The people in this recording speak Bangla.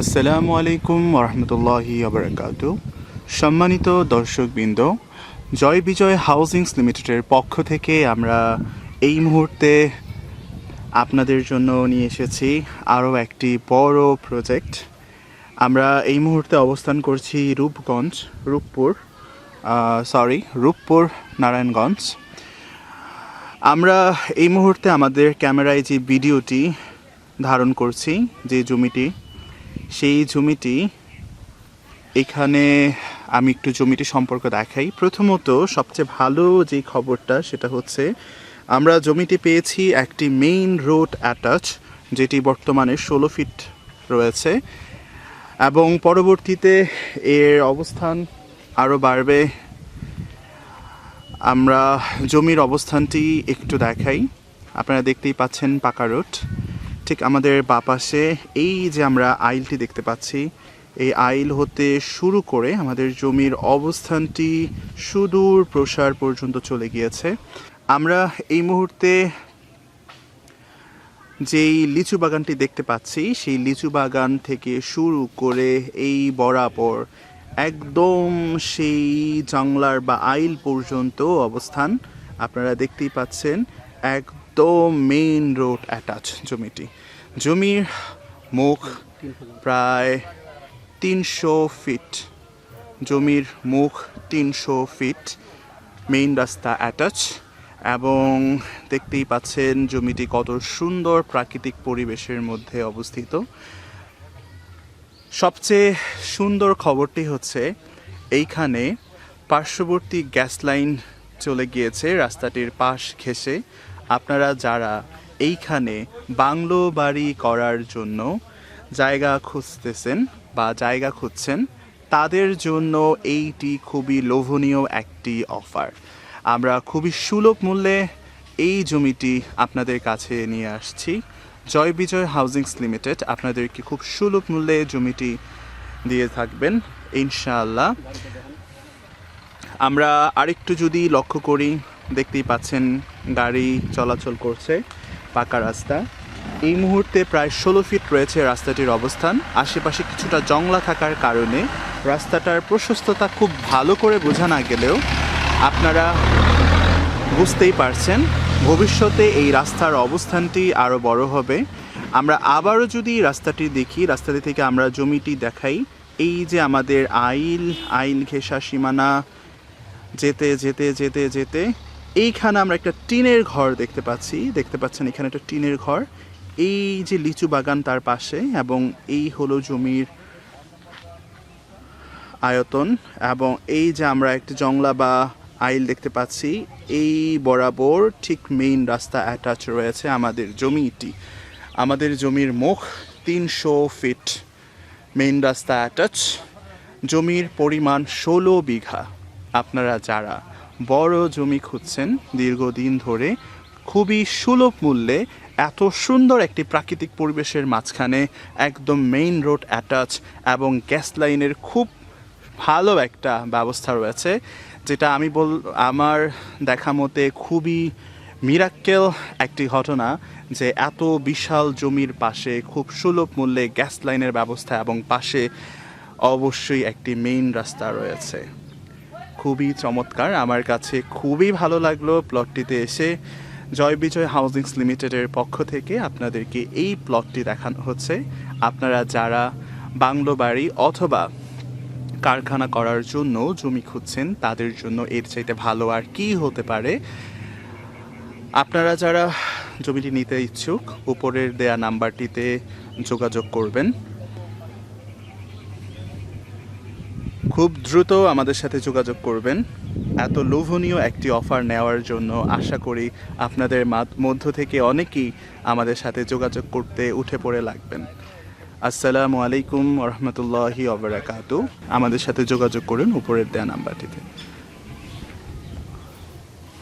আসসালামু আলাইকুম ওরহমতুল্লাহি আবরাকাত সম্মানিত দর্শকবৃন্দ, জয় বিজয় হাউজিংস লিমিটেডের পক্ষ থেকে আমরা এই মুহূর্তে আপনাদের জন্য নিয়ে এসেছি আরও একটি বড় প্রজেক্ট আমরা এই মুহূর্তে অবস্থান করছি রূপগঞ্জ, রূপপুর সরি রূপপুর, নারায়ণগঞ্জ। আমরা এই মুহূর্তে আমাদের ক্যামেরায় যে ভিডিওটি ধারণ করছি, যে জমিটি সেই জমিটি এখানে আমি একটু জমিটি সম্পর্কে দেখাই। প্রথমত সবচেয়ে ভালো যে খবরটা সেটা হচ্ছে, আমরা জমিটি পেয়েছি একটি মেইন রোড অ্যাটাচ যেটি বর্তমানে ষোলো ফিট রয়েছে এবং পরবর্তীতে এর অবস্থান আরও বাড়বে। আমরা জমির অবস্থানটি একটু দেখাই। আপনারা দেখতেই পাচ্ছেন পাকা রোড। ঠিক আমাদের বাপাশে এই যে আমরা আইলটি দেখতে পাচ্ছি, এই আইল হতে শুরু করে আমাদের জমির অবস্থানটি সুদূর প্রসার পর্যন্ত চলে গিয়েছে। আমরা এই মুহূর্তে যেই লিচু বাগানটি দেখতে পাচ্ছি, সেই লিচু বাগান থেকে শুরু করে এই বরাবর একদম সেই জাংলার বা আইল পর্যন্ত অবস্থান। আপনারা দেখতেই পাচ্ছেন একদম মেইন রোড অ্যাটাচ জমিটি। জমির মুখ প্রায় তিনশো ফিট জমির মুখ তিনশো ফিট মেইন রাস্তা অ্যাটাচ এবং দেখতেই পাচ্ছেন জমিটি কত সুন্দর প্রাকৃতিক পরিবেশের মধ্যে অবস্থিত। সবচেয়ে সুন্দর খবরটি হচ্ছে এইখানে পার্শ্ববর্তী গ্যাস লাইন চলে গিয়েছে, রাস্তাটির পাশ ঘেঁষে। আপনারা যারা এইখানে বাংলো বাড়ি করার জন্য জায়গা খুঁজতেছেন বা জায়গা খুঁজছেন, তাদের জন্য এইটি খুবই লোভনীয় একটি অফার। আমরা খুবই সুলভ মূল্যে এই জমিটি আপনাদের কাছে নিয়ে আসছি। জয় বিজয় হাউজিংস লিমিটেড আপনাদেরকে খুব সুলভ মূল্যে জমিটি দিয়ে থাকবেন, ইনশাআল্লাহ। আমরা আরেকটু যদি লক্ষ্য করি, দেখতেই পাচ্ছেন গাড়ি চলাচল করছে পাকা রাস্তা। এই মুহূর্তে প্রায় ষোলো ফিট রয়েছে রাস্তাটির অবস্থান। আশেপাশে কিছুটা জংলা থাকার কারণে রাস্তাটার প্রশস্ততা খুব ভালো করে বোঝা না গেলেও আপনারা বুঝতেই পারছেন, ভবিষ্যতে এই রাস্তার অবস্থানটি আরও বড় হবে। আমরা আবারও যদি রাস্তাটি দেখি, রাস্তাটি থেকে আমরা জমিটি দেখাই। এই যে আমাদের আইল আইল ঘেঁষা সীমানা, যেতে যেতে যেতে যেতে এইখানে আমরা একটা টিনের ঘর দেখতে পাচ্ছি। দেখতে পাচ্ছেন এখানে একটা টিনের ঘর। এই যে লিচু বাগান তার পাশে এবং এই হলো জমির আয়তন এবং এই যে আমরা একটা জংলা বা আইল দেখতে পাচ্ছি, এই বরাবর ঠিক মেইন রাস্তা অ্যাটাচ রয়েছে আমাদের জমিটি। আমাদের জমির মুখ তিনশো ফিট মেইন রাস্তা অ্যাটাচ জমির পরিমাণ ষোলো বিঘা। আপনারা যারা বড় জমি খুঁজছেন দীর্ঘদিন ধরে। খুবই সুলভ মূল্যে এত সুন্দর একটি প্রাকৃতিক পরিবেশের মাঝখানে একদম মেইন রোড অ্যাটাচ এবং গ্যাস লাইনের খুব ভালো একটা ব্যবস্থা রয়েছে, যেটা আমি বল, আমার দেখা মতে খুবই মিরাক্কেল একটি ঘটনা যে এত বিশাল জমির পাশে খুব সুলভ মূল্যে গ্যাস লাইনের ব্যবস্থা এবং পাশে অবশ্যই একটি মেইন রাস্তা রয়েছে। খুবই চমৎকার। আমার কাছে খুবই ভালো লাগল প্লটটিতে এসে। জয় বিজয় হাউজিংস লিমিটেডের পক্ষ থেকে আপনাদেরকে এই প্লটটি দেখানো হচ্ছে। আপনারা যারা বাংলো বাড়ি অথবা কারখানা করার জন্য জমি খুঁজছেন, তাদের জন্য এর চাইতে ভালো আর কি হতে পারে? আপনারা যারা জমিটি নিতে ইচ্ছুক, উপরের দেয়া নাম্বারটিতে যোগাযোগ করবেন। খুব দ্রুত আমাদের সাথে যোগাযোগ করবেন। এত লোভনীয় একটি অফার নেওয়ার জন্য আশা করি আপনাদের মধ্য থেকে অনেকেই আমাদের সাথে যোগাযোগ করতে উঠে পড়ে লাগবেন। আসসালামু আলাইকুম রহমতুল্লাহি অবরাকাতু আমাদের সাথে যোগাযোগ করুন উপরের দেয়া নাম্বারটিতে।